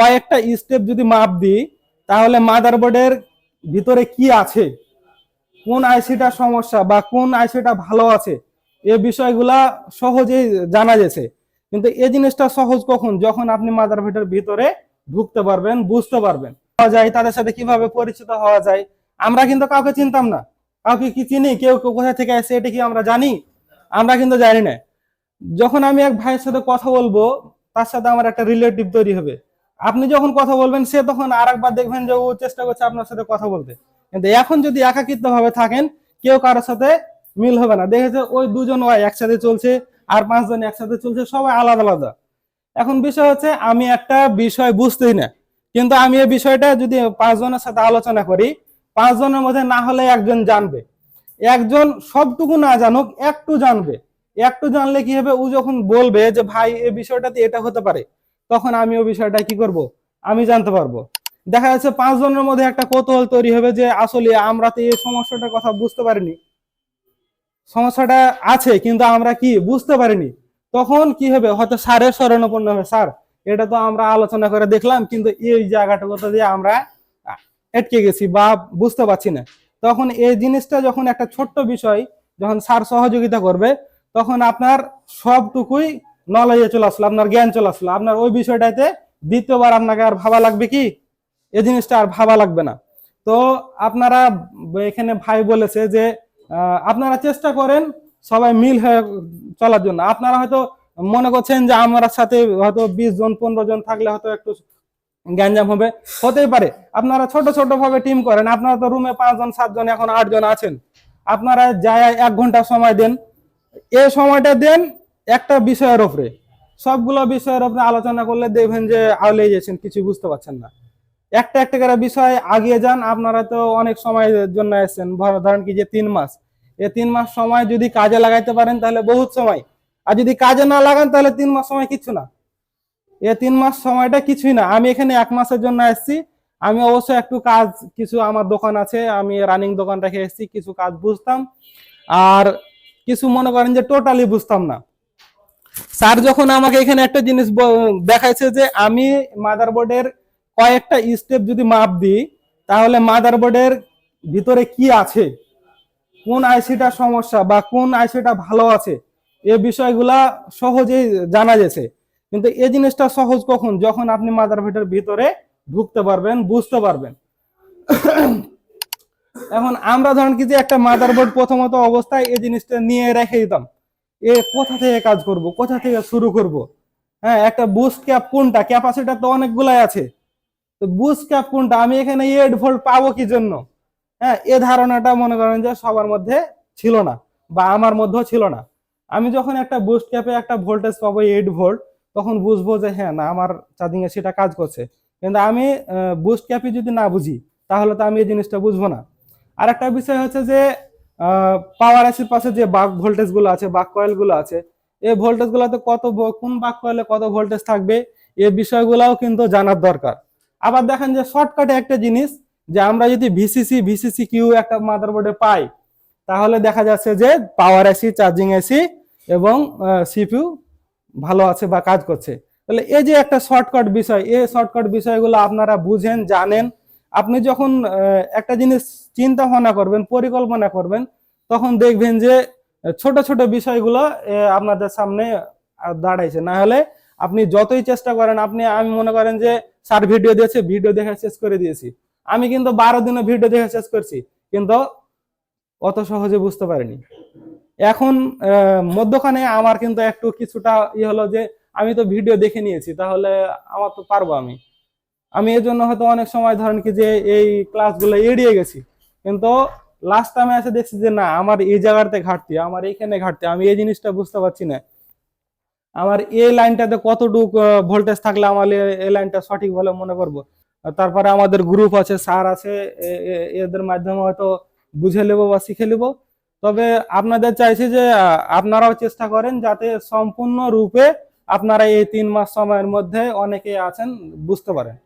কয়েকটা স্টেপ যদি মাপ দিই, তাহলে মাদারবোর্ডের ভিতরে কি আছে? কোন আইসিটা সমস্যা বা কোন আইসিটা ভালো আছে? এ বিষয়গুলা সহজেই জানা গেছে। কিন্তু এই জিনিসটা সহজ কখন? যখন আপনি মাদারবোর্ডের ভিতরে ঢুকতে পারবেন, বুঝতে পারবেন। যায়, তাদের সাথে কীভাবে পরিচিত হওয়া যায়? আমরা কিন্তু কাউকে চিনতাম না। কাউকে কি চিনি? কেউ কেউ কোথা থেকে আসে, এটা কি আমরা জানি? আমরা কিন্তু জানি না। যখন আমি এক ভাইয়ের সাথে কথা বলব, তার সাথে আমার একটা রিলেটিভ তৈরি হবে। আপনি যখন কথা বলবেন, সে তখন আর একবার দেখবেন যে ও চেষ্টা করছে আপনার সাথে কথা বলতে। কিন্তু এখন যদি একাকিত্ব ভাবে থাকেন, কেউ কারোর সাথে মিল হবে না। দেখেছে, ওই দুজন ওয়াই একসাথে চলছে আর পাঁচজন একসাথে চলছে, সবাই আলাদা আলাদা। এখন বিষয় হচ্ছে, আমি একটা বিষয় বুঝতেই না। কিন্তু আমি এই বিষয়টা যদি পাঁচজনের সাথে আলোচনা করি, পাঁচজনের মধ্যে না হলে একজন জানবে। একজন সবটুকু না জানুক, একটু জানবে। একটু জানলে কি হবে? ও যখন বলবে যে, ভাই, এই বিষয়টাতে এটা হতে পারে। তখন আমি ওই বিষয়টা কি করব? আমি জানতে পারব। দেখা যাচ্ছে পাঁচজনের মধ্যে একটা কৌতূহল তৈরি হবে যে, আসলে আমরা তো এই সমস্যাটার কথা বুঝতে পারিনি। সমস্যাটা আছে, কিন্তু আমরা কি বুঝতে পারিনি। তখন কি হবে? হয়তো স্যারের স্মরণাপন্ন হবে। স্যার, এটা তো আমরা আলোচনা করে দেখলাম, কিন্তু এই জায়গাটা দিয়ে আমরা আটকে গেছি বা বুঝতে পারছি না। তখন এই জিনিসটা যখন একটা ছোট্ট বিষয়, যখন স্যার সহযোগিতা করবে, তখন আপনার সবটুকুই নলেজে চলে আসলো, আপনার জ্ঞান চলে আসলো। আপনার ওই বিষয়টাতে দ্বিতীয়বার আপনাকে আর ভাবা লাগবে কি? এই জিনিসটা আর ভাবা লাগবে না। তো আপনারা এখানে ভাই বলেছে যে আপনারা চেষ্টা করেন সবাই মিল হয়ে চলার জন্য। আপনারা হয়তো মনে করছেন যে আমার সাথে হয়তো বিশ জন, পনেরো জন থাকলে হয়তো একটু গ্যাঞ্জাম হবে। হতেই পারে। আপনারা ছোট ছোট ভাবে টিম করেন। আপনারা তো রুমে পাঁচজন সাতজন এখন আটজন আছেন। আপনারা যায় এক ঘণ্টা সময় দেন। এই সময়টা দেন একটা বিষয়ের ওপরে সবগুলো বিষয়ের ওপরে আলোচনা করলে দেখবেন যে আউলে যাচ্ছেন কিছু বুঝতে পারছেন না। একটা একটা করে বিষয় আগিয়ে যান, আপনারা তো অনেক সময়ের জন্য এসেছেন ধরেন কি যে তিন মাস, এ তিন মাস সময় যদি কাজে লাগাইতে পারেন তাহলে বহুত সময়। আর যদি কাজে না লাগান তাহলে তিন মাস সময় কিছু না। এ তিন মাস সময়টা কিছুই না। আমি এখানে এক মাসের জন্য এসেছি। আমি অবশ্যই একটু কাজ, কিছু আমার দোকান আছে, আমি রানিং দোকান রেখে এসেছি, কিছু কাজ বুঝতাম। আর কিছু মনে করেন যে টোটালি বুঝতাম না। স্যার যখন আমাকে এখানে একটা জিনিস দেখাইছে যে আমি মাদারবোর্ডের কয়েকটা স্টেপ যদি মাপ দিই, তাহলে মাদারবোর্ডের ভিতরে কি আছে? কোন আইসিটা সমস্যা বা কোন আইসিটা ভালো আছে? এ বিষয়গুলা সহজেই জানা গেছে। কিন্তু এই জিনিসটা সহজ কখন? যখন আপনি মাদারবোর্ডের ভিতরে ঢুকতে পারবেন, বুঝতে পারবেন। এখন আমরা ধরেন কি যে একটা মাদারবোর্ড প্রথমত অবস্থায় এই জিনিসটা নিয়ে রেখে দিতাম। এ কোথা থেকে কাজ করব? কোথা থেকে শুরু করব? হ্যাঁ একটা বুস্ট ক্যাপ কোনটা? ক্যাপাসিটার তো অনেকগুলাই আছে। তো বুস্ট ক্যাপ কোনটা? আমি এখানে এড ভোল্ট পাবো কি জন্য? হ্যাঁ এ ধারণাটা মনে করেন যে সবার মধ্যে ছিল না, বা আমার মধ্যেও ছিল না। আমি যখন একটা বুস্ট ক্যাপে একটা ভোল্টেজ পাবো এইট ভোল্ট তখন বুঝব যে হ্যাঁ না, আমার চার্জিং এ সেটা কাজ করছে। কিন্তু আমি বুস্ট ক্যাপে যদি না বুঝি, তাহলে তো আমি এই জিনিসটা বুঝব না। আর একটা বিষয় হচ্ছে যে পাওয়ার এসির পাশে যে বাক ভোল্টেজগুলো আছে, বাক কয়েলগুলো আছে, এই ভোল্টেজ গুলোতে কত কোন বাক কয়েলে কত ভোল্টেজ থাকবে এই বিষয়গুলোও কিন্তু জানার দরকার। আবার দেখেন যে শর্টকাটে একটা জিনিস, যে আমরা যদি ভিসিসি ভিসিসি কিউ একটা মাদারবোর্ডে পাই, তাহলে দেখা যাচ্ছে যে পাওয়ার এসি চার্জিং এসি এবং সিপিউ ভালো আছে বা কাজ করছে। তাহলে এই যে একটা শর্টকাট বিষয়, এই শর্টকাট বিষয়গুলো আপনারা বুঝেন, জানেন আপনি যখন একটা জিনিস চিন্তা ভাবনা করবেন, পরিকল্পনা করবেন, তখন দেখবেন যে, ছোট ছোট বিষয়গুলো আপনাদের সামনে দাঁড়াইছে। না হলে আপনি যতই চেষ্টা করেন, আপনি, আমি মনে করেন যে, স্যার ভিডিও দিয়েছে, ভিডিও দেখে শেষ করে দিয়েছি। আমি কিন্তু বারো দিনে ভিডিও দেখে শেষ করছি, কিন্তু অত সহজে বুঝতে পারিনি। এখন মধ্যখানে আমার কিন্তু একটু কিছুটা ই হলো যে, আমি তো ভিডিও দেখে নিয়েছি, তাহলে আমার তো পারব আমি। আমি এর জন্য হয়তো অনেক সময় ধরেন কি যে এই ক্লাসগুলো এড়িয়ে গেছি। কিন্তু লাস্ট টাইমে এসে দেখছি যে না, আমার এই জায়গাতে ঘাটতি, আমার এইখানে ঘাটতি, আমি এই জিনিসটা বুঝতে পারছি না। আমার এই লাইনটাতে কতটুকু ভোল্টেজ থাকলে আমার এই লাইনটা সঠিক বলে মনে করব? তারপরে আমাদের গ্রুপ আছে স্যার আছে এদের মাধ্যমে হয়তো বুঝে নেব বা শিখে নেব। তবে আপনাদের চাইছি যে আপনারাও চেষ্টা করেন যাতে সম্পূর্ণ রূপে আপনারা এই তিন মাস সময়ের মধ্যে অনেকে আছেন, বুঝতে পারেন।